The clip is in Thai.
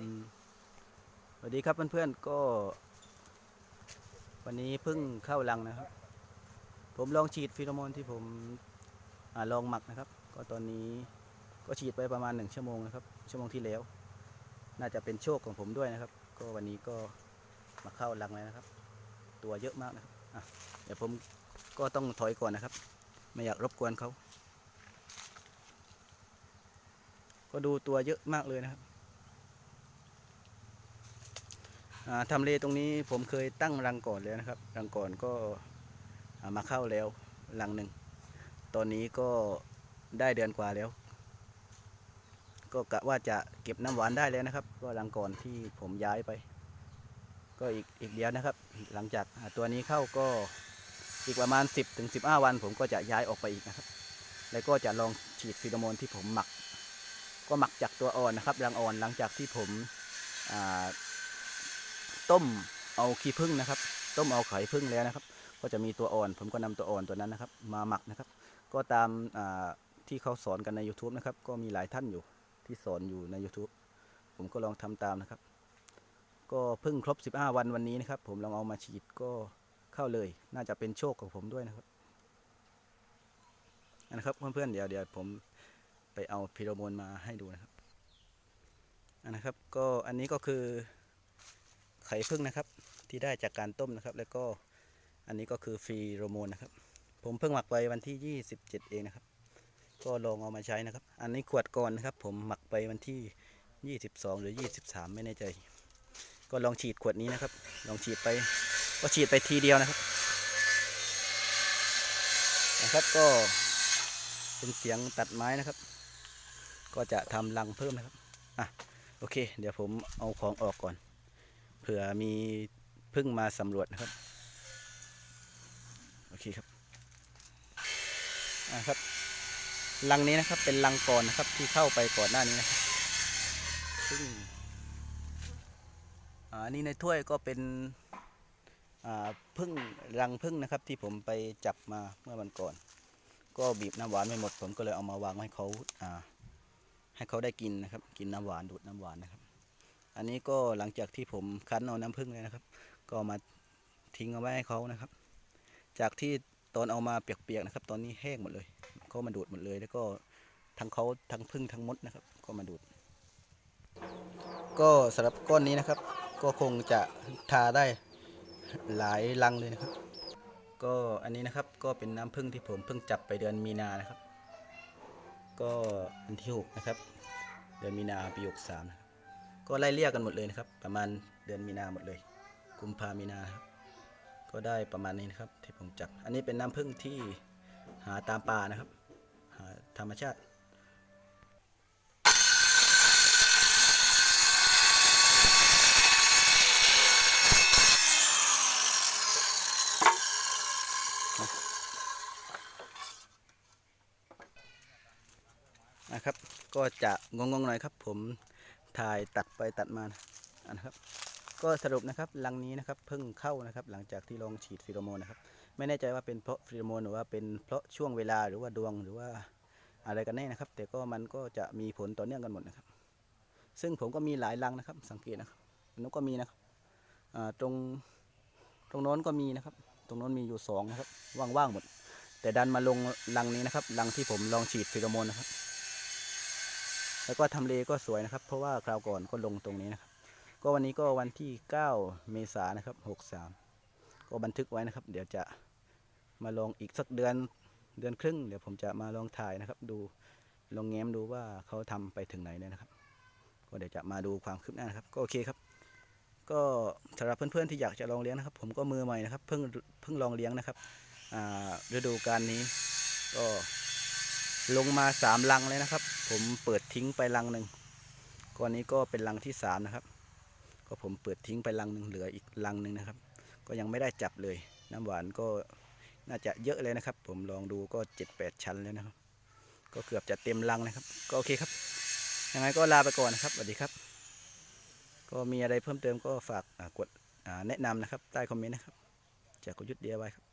อืมสวัสดีครับเพื่อนๆก็ วันนี้เพิ่งเข้ารังนะครับ ผมลองฉีดฟีโรโมนที่ผมอลองหมักนะครับ ก็ตอนนี้ก็ฉีดไปประมาณหนึ่งชั่วโมงนะครับ ชั่วโมงที่แล้ว น่าจะเป็นโชคของผมด้วยนะครับ ก็วันนี้ก็มาเข้ารังแล้วนะครับ ตัวเยอะมากนะครับอะเดี๋ยวผมก็ต้องถอยก่อนนะครับ ไม่อยากรบกวนเขาก็ดูตัวเยอะมากเลยนะครับ อ่า ทำเลตรงนี้ผมเคยตั้งรังก่อนแล้วนะครับ รังก่อนก็มาเข้าแล้วรังหนึ่ง ตอนนี้ก็ได้เดือนกว่าแล้ว ก็กะว่าจะเก็บน้ำหวานได้แล้วนะครับ ก็รังก่อนที่ผมย้ายไป ก็อีกอีกเดียวนะครับ หลังจากตัวนี้เข้าก็อีกประมาณ 10ถึง15 วัน ผมก็จะย้ายออกไปอีกนะครับ แล้วก็จะลองฉีดฟีโรโมนที่ผมหมัก ก็หมักจากตัวอ่อนนะครับรังอ่อนหลังจากที่ผมอ่า ต้มเอาขี้ผึ้งนะครับ ต้มเอาไข่ผึ้งแล้วนะครับ ก็จะมีตัวอ่อน ผมก็นำตัวอ่อนตัวนั้นนะครับ มาหมักนะครับ ก็ตามที่เขาสอนกันใน YouTube นะครับ ก็มีหลายท่านอยู่ที่สอนอยู่ใน YouTube ผมก็ลองทำตามนะครับ ก็เพิ่งครบ 15 วันวันนี้นะครับ ผมลองเอามาฉีดก็เข้าเลย น่าจะเป็นโชคของผมด้วยนะครับนะครับเพื่อนๆเดี๋ยวเดี๋ยวผมไปเอาพิโรโมนมาให้ดูนะครับนนะครับ ก็อันนี้ก็คือ ไข่ผึ้งนะครับ ที่ได้จากการต้มนะครับ แล้วก็อันนี้ก็คือฟีโรโมนนะครับ ผมเพิ่งหมักไปวันที่ 27 เองนะครับ ก็ลองเอามาใช้นะครับ อันนี้ขวดก่อนนะครับ ผมหมักไปวันที่ 22 หรือ 23 ไม่แน่ใจ ก็ลองฉีดขวดนี้นะครับ ลองฉีดไป ก็ฉีดไปทีเดียวนะครับ นะครับก็เป็นเสียงตัดไม้นะครับ ก็จะทำรังเพิ่มนะครับ อะ โอเค เดี๋ยวผมเอาของออกก่อน ผื่อมีพึ่งมาสำรวจนะครับ โอเคครับอ่าครับลังนี้นะครับเป็นลังก่อนนะครับที่เข้าไปก่อนหน้านี้นะครับซึ่งอ่านี่ในถ้วยก็เป็นอ่าพึ่งรังพึ่งนะครับ ที่ผมไปจับมาเมื่อวันก่อน ก็บีบน้ำหวานไม่หมด ผมก็เลยเอามาวางให้เขาอ่าให้เขาได้กินนะครับ กินน้ำหวานดูดน้ำหวานนะครับ อันนี้ก็หลังจากที่ผมคั้นเอาน้ำผึ้งเลยนะครับ ก็มาทิ้งเอาไว้ให้เขานะครับ จากที่ตอนเอามาเปียกๆนะครับ ตอนนี้แห้งหมดเลยเขามาดูดหมดเลย แล้วก็ทั้งเขาทั้งผึ้งทั้งมดนะครับ ก็มาดูด ก็สำหรับก้อนนี้นะครับ ก็คงจะทาได้หลายลังเลยนะครับ ก็อันนี้นะครับก็เป็นน้ำผึ้งที่ผมเพิ่งจับไปเดือนมีนานะครับ ก็อันที่หกนะครับ เดือนมีนาปีหกสามนะครับ ก็ไล่เรียกกันหมดเลยนะครับ ประมาณเดือนมีนาหมดเลยกุมภามีนาครับก็ได้ประมาณนี้นะครับที่ผมจับ อันนี้เป็นน้ำผึ้งที่หาตามป่านะครับ หาธรรมชาตินะครับ ก็จะงงๆหน่อยครับผม ถ่ายตัดไปตัดมานะครับ ก็สรุปนะครับลังนี้นะครับเพิ่งเข้านะครับ หลังจากที่ลองฉีดฟีโรโมนนะครับ ไม่แน่ใจว่าเป็นเพราะฟีโรโมนหรือว่าเป็นเพราะช่วงเวลาหรือว่าดวงหรือว่าอะไรกันแน่นะครับ แต่ก็มันก็จะมีผลต่อเนื่องกันหมดนะครับ ซึ่งผมก็มีหลายลังนะครับ สังเกตนะครับนกก็มีนะครับตรงตรงโน้นก็มีนะครับ ตรงโน้นมีอยู่สองนะครับว่างๆหมด แต่ดันมาลงลังนี้นะครับลังที่ผมลองฉีดฟีโรโมนนะครับ แล้วก็ทำเลก็สวยนะครับ เพราะว่าคราวก่อนก็ลงตรงนี้นะครับ ก็วันนี้ก็วันที่ 9 เมษายนนะครับ 63 ก็บันทึกไว้นะครับ เดี๋ยวจะมาลองอีกสักเดือนเดือนครึ่ง เดี๋ยวผมจะมาลองถ่ายนะครับ ดูลองแง้มดูว่าเขาทำไปถึงไหนแล้วนะครับ ก็เดี๋ยวจะมาดูความคืบหน้านะครับ ก็โอเคครับ ก็สำหรับเพื่อนๆที่อยากจะลองเลี้ยงนะครับ ผมก็มือใหม่นะครับเพิ่งเพิ่งลองเลี้ยงนะครับฤดูการนี้ก็ ลงมาสามลังเลยนะครับ ผมเปิดทิ้งไปลังหนึ่งก้อนนี้ก็เป็นลังที่สามนะครับ ก็ผมเปิดทิ้งไปลังหนึ่งเหลืออีกลังหนึ่งนะครับ ก็ยังไม่ได้จับเลย น้ำหวานก็น่าจะเยอะเลยนะครับ ผมลองดูก็เจ็ดแปดชั้นแล้วนะครับ ก็เกือบจะเต็มลังนะครับ ก็โอเคครับ ยังไงก็ลาไปก่อนนะครับสวัสดีครับ ก็มีอะไรเพิ่มเติมก็ฝากกดแนะนำนะครับ ใต้คอมเมนต์นะครับ จากกุยุทธเดียไว้ครับ